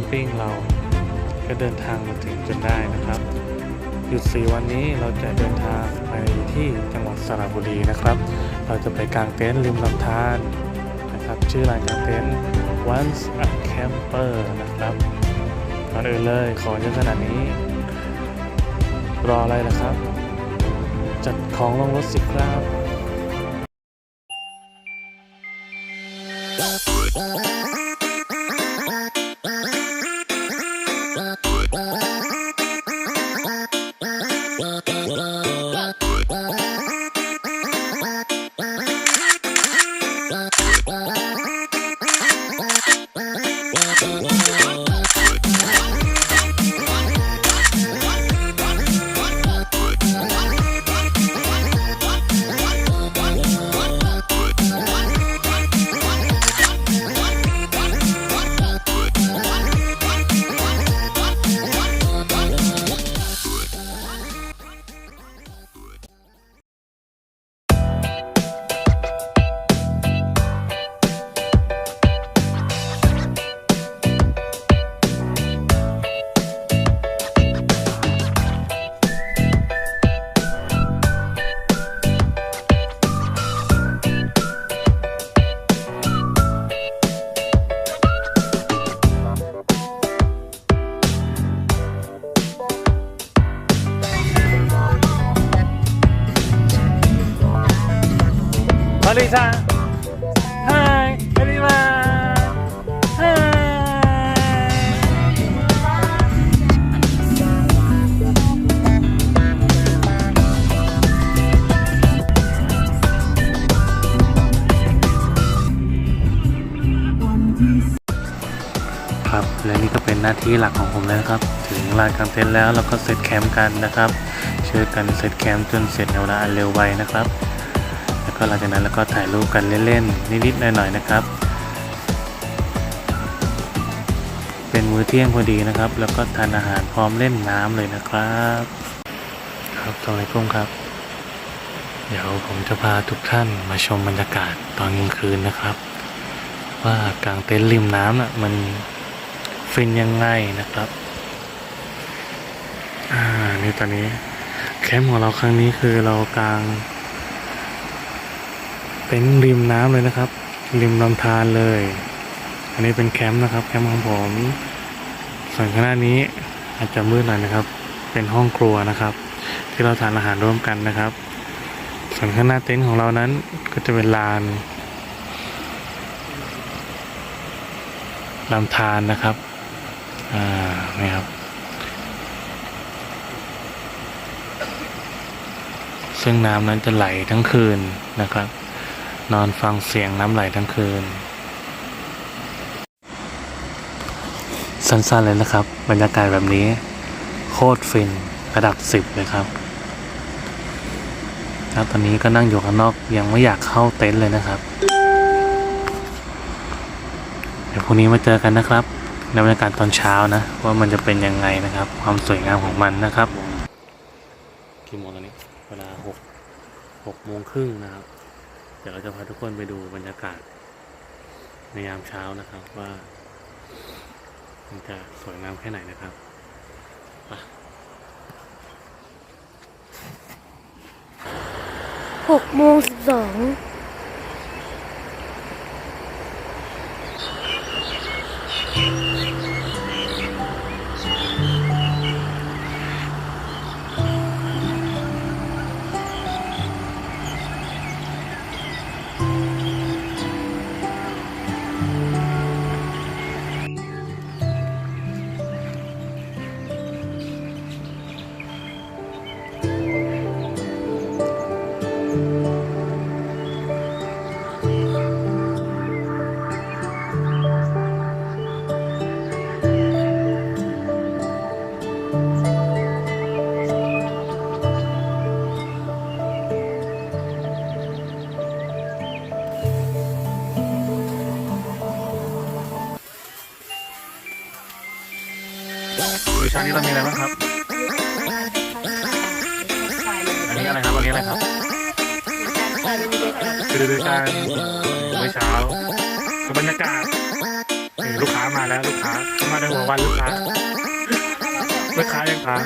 มปิ้งเราก็เดินทางมาถึงจนได้นะครับ หยุด4วันนี้เราจะเดินทางไปที่จังหวัดสระบุรีนะครับ เราจะไปกางเต็นท์ริมลำธารนะครับ ชื่อรานกางเต็นท์ Once a Camper นะครับก่อนอื่นเลยขอเยอะขนาดนี้ รออะไรล่ะครับ จัดของลงรถสิครับมาริซา Hi everyone Hi ครับและนี่ก็เป็นหน้าที่หลักของผมแล้วนะครับ ถึงลานกางเต็นท์แล้วเราก็เซตแคมป์กันนะครับช่วยกันเซตแคมป์จนเสร็จในเวลาอันเร็วไวนะครับ ก็หลังจากนั้นแล้วก็ถ่ายรูปกันเล่นๆนิดๆหน่อยๆนะครับ เป็นมื้อเที่ยงพอดีนะครับ แล้วก็ทานอาหารพร้อมเล่นน้ำเลยนะครับ ครับสวัสดีครับ เดี๋ยวผมจะพาทุกท่านมาชมบรรยากาศตอนกลางคืนนะครับ ว่ากลางเต็นท์ริมน้ำน่ะมันฟินยังไงนะครับอ่านี่ตอนนี้แคมป์ของเราครั้งนี้คือเรากลาง ต็นท์ริมน้ำเลยนะครับ ริมลำธารเลย อันนี้เป็นแคมป์นะครับแคมป์ของผมส่วนข้างหน้านี้อาจจะมืดหน่อยนะครับ เป็นห้องครัวนะครับ ที่เราทานอาหารร่วมกันนะครับ ส่วนข้างหน้าเต็นท์ของเรานั้นก็จะเป็นลานลำธารนะครับอ่านี่ครับซึ่งน้ำนั้นจะไหลทั้งคืนนะครับ นอนฟังเสียงน้ำไหลทั้งคืน สั้นๆเลยนะครับ บรรยากาศแบบนี้ โคตรฟินระดับสิบเลยครับแล้วตอนนี้ก็นั่งอยู่ข้างนอกยังไม่อยากเข้าเต็นท์เลยนะครับ เดี๋ยวพรุ่งนี้มาเจอกันนะครับในบรรยากาศตอนเช้านะ ว่ามันจะเป็นยังไงนะครับ ความสวยงามของมันนะครับกี่โมงตอนนี้ เวลาหกหกโมงครึ่งนะครับ เดี๋ยวเราจะพาทุกคนไปดูบรรยากาศ ในยามเช้านะครับว่า มันจะสวยงามแค่ไหนนะครับไปหกโมงสิบสอง มื้อเช้านี้เรามีอะไรบ้างครับ อันนี้อะไรครับ อันนี้อะไรครับคือดูการมื้อเช้าบรรยากาศนี่ลูกค้ามาแล้วลูกค้า มาในหัววันลูกค้า ลูกค้ายังค้า